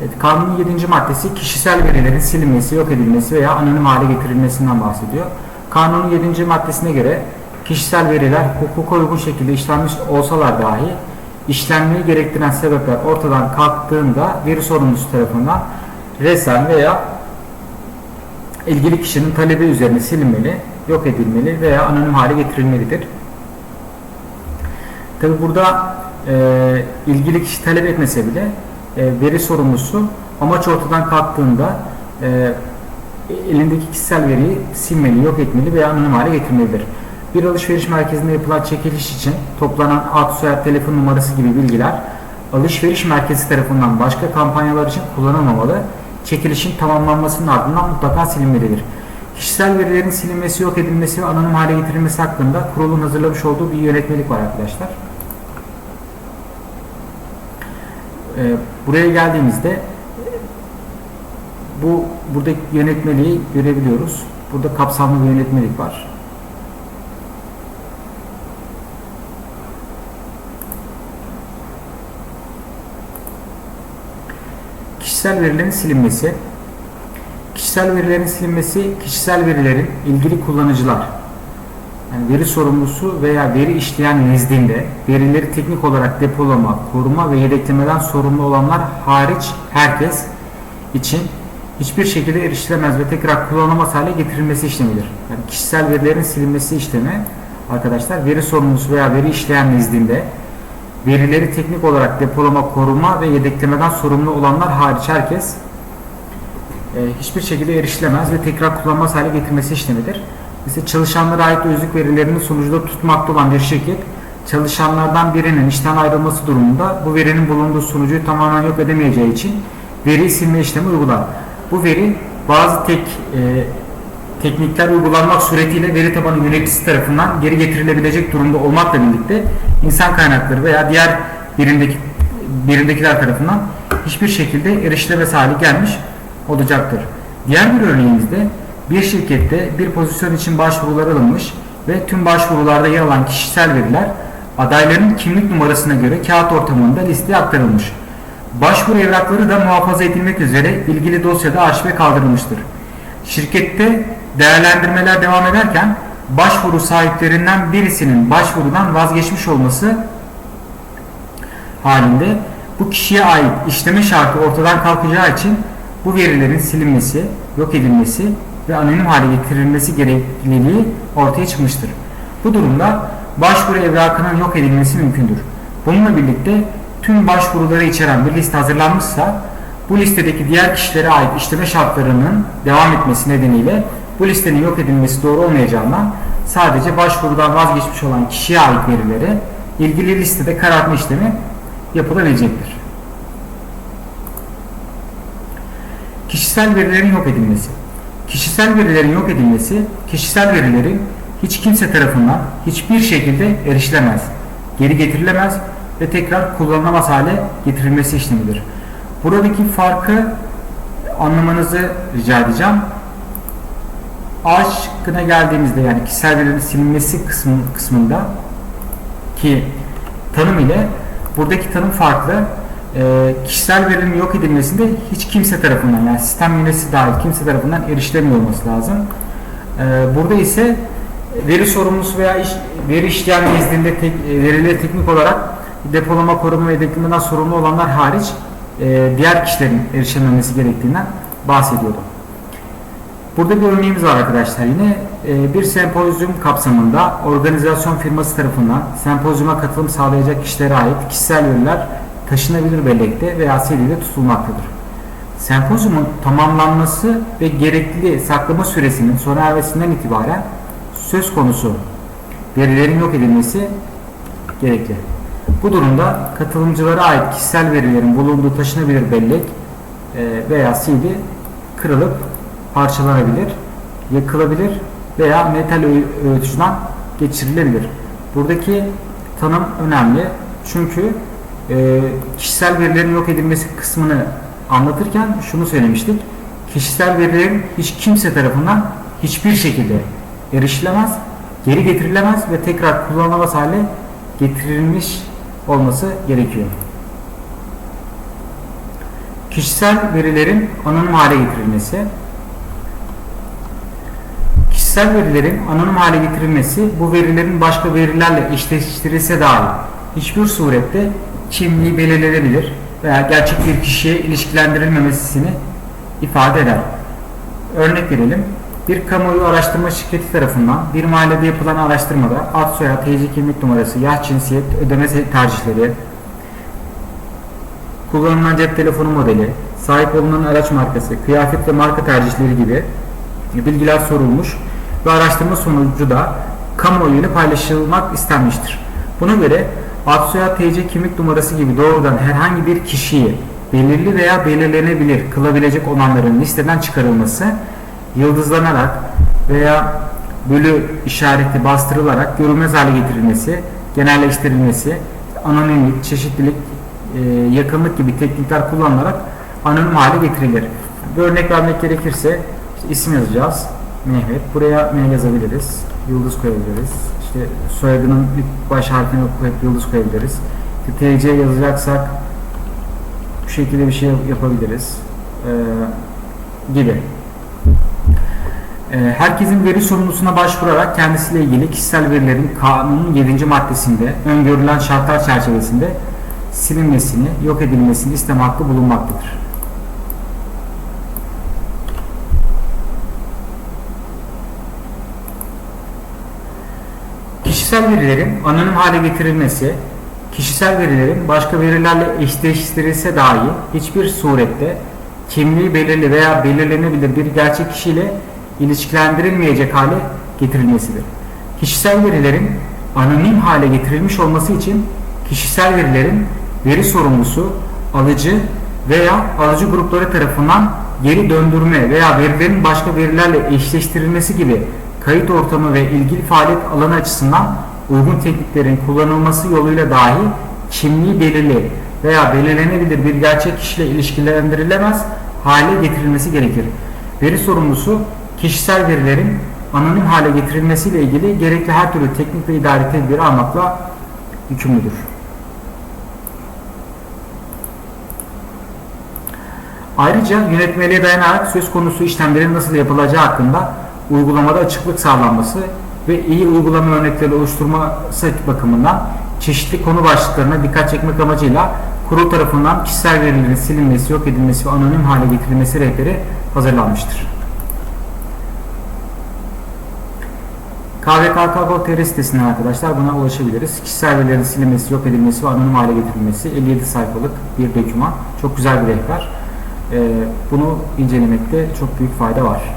Evet, kanunun 7. maddesi kişisel verilerin silinmesi, yok edilmesi veya anonim hale getirilmesinden bahsediyor. Kanunun 7. maddesine göre kişisel veriler hukuka uygun şekilde işlenmiş olsalar dahi işlenmeyi gerektiren sebepler ortadan kalktığında veri sorumlusu tarafından resen veya ilgili kişinin talebi üzerine silinmeli, yok edilmeli veya anonim hale getirilmelidir. Tabi burada e, ilgili kişi talep etmese bile veri sorumlusu amaç ortadan kalktığında e, elindeki kişisel veriyi silmeli, yok etmeli veya anonim hale getirmelidir. Bir alışveriş merkezinde yapılan çekiliş için toplanan ad, soyad, telefon numarası gibi bilgiler alışveriş merkezi tarafından başka kampanyalar için kullanılmamalı. Çekilişin tamamlanmasının ardından mutlaka silinmelidir. Kişisel verilerin silinmesi, yok edilmesi ve anonim hale getirilmesi hakkında kurulun hazırlamış olduğu bir yönetmelik var arkadaşlar. Ee, buraya geldiğimizde bu buradaki yönetmeliği görebiliyoruz. Burada kapsamlı bir yönetmelik var. Kişisel verilerin silinmesi. Kişisel verilerin silinmesi, kişisel verilerin ilgili kullanıcılar, yani veri sorumlusu veya veri işleyen nezdinde verileri teknik olarak depolama, koruma ve yedeklemeden sorumlu olanlar hariç herkes için hiçbir şekilde erişilemez ve tekrar kullanılamaz hale getirilmesi işlemidir. Yani kişisel verilerin silinmesi işlemi arkadaşlar veri sorumlusu veya veri işleyen nezdinde verileri teknik olarak depolama, koruma ve yedeklemeden sorumlu olanlar hariç herkes e, hiçbir şekilde erişilemez ve tekrar kullanılmaz hale getirmesi işlemidir. Mesela çalışanlara ait özlük verilerini sonucunda tutmakta olan bir şirket çalışanlardan birinin işten ayrılması durumunda bu verinin bulunduğu sunucuyu tamamen yok edemeyeceği için veri silme işlemi uygular. Bu veri bazı tek e, teknikler uygulanmak suretiyle veri tabanı yöneticisi tarafından geri getirilebilecek durumda olmakla birlikte insan kaynakları veya diğer birimdeki birimdekiler tarafından hiçbir şekilde erişilemez hale gelmiş olacaktır. Diğer bir örneğimizde bir şirkette bir pozisyon için başvurular alınmış ve tüm başvurularda yer alan kişisel veriler adayların kimlik numarasına göre kağıt ortamında listeye aktarılmış. Başvuru evrakları da muhafaza edilmek üzere ilgili dosyada arşive kaldırılmıştır. Şirkette değerlendirmeler devam ederken başvuru sahiplerinden birisinin başvurudan vazgeçmiş olması halinde bu kişiye ait işleme şartı ortadan kalkacağı için bu verilerin silinmesi, yok edilmesi ve anonim hale getirilmesi gerekliliği ortaya çıkmıştır. Bu durumda başvuru evrakının yok edilmesi mümkündür. Bununla birlikte tüm başvuruları içeren bir liste hazırlanmışsa bu listedeki diğer kişilere ait işleme şartlarının devam etmesi nedeniyle bu listenin yok edilmesi doğru olmayacağından sadece başvurudan vazgeçmiş olan kişiye ait verilere ilgili listede karartma işlemi yapılabilecektir. Kişisel verilerin yok edilmesi. Kişisel verilerin yok edilmesi, kişisel verilerin hiç kimse tarafından hiçbir şekilde erişilemez, geri getirilemez ve tekrar kullanılamaz hale getirilmesi işlemidir. Buradaki farkı anlamanızı rica edeceğim. A şıkkına geldiğimizde yani kişisel verilerin silinmesi kısmı, kısmında ki tanım ile buradaki tanım farklı. E, kişisel verinin yok edilmesinde hiç kimse tarafından yani sistem yöneticisi dahil kimse tarafından erişilemiyor olması lazım. E, burada ise veri sorumlusu veya iş, veri işleyen nezdinde tek, e, verileri teknik olarak depolama, koruma ve yedeklemeden sorumlu olanlar hariç e, diğer kişilerin erişememesi gerektiğinden bahsediyordum. Burada bir örneğimiz var arkadaşlar yine e, bir sempozyum kapsamında organizasyon firması tarafından sempozyuma katılım sağlayacak kişilere ait kişisel veriler taşınabilir bellekte veya CD'de tutulmaktadır. Sempozyumun tamamlanması ve gerekli saklama süresinin sona ermesinden itibaren söz konusu verilerin yok edilmesi gerekli. Bu durumda katılımcılara ait kişisel verilerin bulunduğu taşınabilir bellek e, veya CD kırılıp parçalanabilir, yakılabilir veya metal öğütücüden geçirilebilir. Buradaki tanım önemli çünkü e, kişisel verilerin yok edilmesi kısmını anlatırken şunu söylemiştik. Kişisel verilerin hiç kimse tarafından hiçbir şekilde erişilemez, geri getirilemez ve tekrar kullanılamaz hale getirilmiş olması gerekiyor. Kişisel verilerin anonim hale getirilmesi. Kişisel verilerin anonim hale getirilmesi bu verilerin başka verilerle eşleştirilse dahi hiçbir surette kimliği belirlenebilir veya gerçek bir kişiye ilişkilendirilmemesini ifade eder. Örnek verelim. Bir kamuoyu araştırma şirketi tarafından bir mahallede yapılan araştırmada ad soyad, TC kimlik numarası, yaş cinsiyet, ödeme tercihleri, kullanılan cep telefonu modeli, sahip olunan araç markası, kıyafet ve marka tercihleri gibi bilgiler sorulmuş ve araştırma sonucu da kamuoyuyla paylaşılmak istenmiştir. Buna göre ad soyad TC kimlik numarası gibi doğrudan herhangi bir kişiyi belirli veya belirlenebilir kılabilecek olanların listeden çıkarılması, yıldızlanarak veya bölü işareti bastırılarak görünmez hale getirilmesi, genelleştirilmesi, anonimlik, çeşitlilik, e, yakınlık gibi teknikler kullanılarak anonim hale getirilir. Bir örnek vermek gerekirse isim yazacağız. Mehmet. Buraya M yazabiliriz. Yıldız koyabiliriz. İşte soyadının ilk baş harfini koyup yıldız koyabiliriz. İşte TC yazacaksak bu şekilde bir şey yapabiliriz. Ee, gibi. Ee, herkesin veri sorumlusuna başvurarak kendisiyle ilgili kişisel verilerin kanunun 7. maddesinde öngörülen şartlar çerçevesinde silinmesini, yok edilmesini isteme hakkı bulunmaktadır. Kişisel verilerin anonim hale getirilmesi, kişisel verilerin başka verilerle eşleştirilse dahi hiçbir surette kimliği belirli veya belirlenebilir bir gerçek kişiyle ilişkilendirilmeyecek hale getirilmesidir. Kişisel verilerin anonim hale getirilmiş olması için kişisel verilerin veri sorumlusu, alıcı veya alıcı grupları tarafından geri döndürme veya verilerin başka verilerle eşleştirilmesi gibi kayıt ortamı ve ilgili faaliyet alanı açısından uygun tekniklerin kullanılması yoluyla dahi kimliği belirli veya belirlenebilir bir gerçek kişiyle ilişkilendirilemez hale getirilmesi gerekir. Veri sorumlusu kişisel verilerin anonim hale getirilmesiyle ilgili gerekli her türlü teknik ve idari tedbiri almakla yükümlüdür. Ayrıca yönetmeliğe dayanarak söz konusu işlemlerin nasıl yapılacağı hakkında uygulamada açıklık sağlanması ve iyi uygulama örnekleri oluşturması bakımından çeşitli konu başlıklarına dikkat çekmek amacıyla kurul tarafından kişisel verilerin silinmesi, yok edilmesi ve anonim hale getirilmesi rehberi hazırlanmıştır. KVKK.tr sitesinden arkadaşlar buna ulaşabiliriz. Kişisel verilerin silinmesi, yok edilmesi ve anonim hale getirilmesi 57 sayfalık bir doküman. Çok güzel bir rehber. Bunu incelemekte çok büyük fayda var.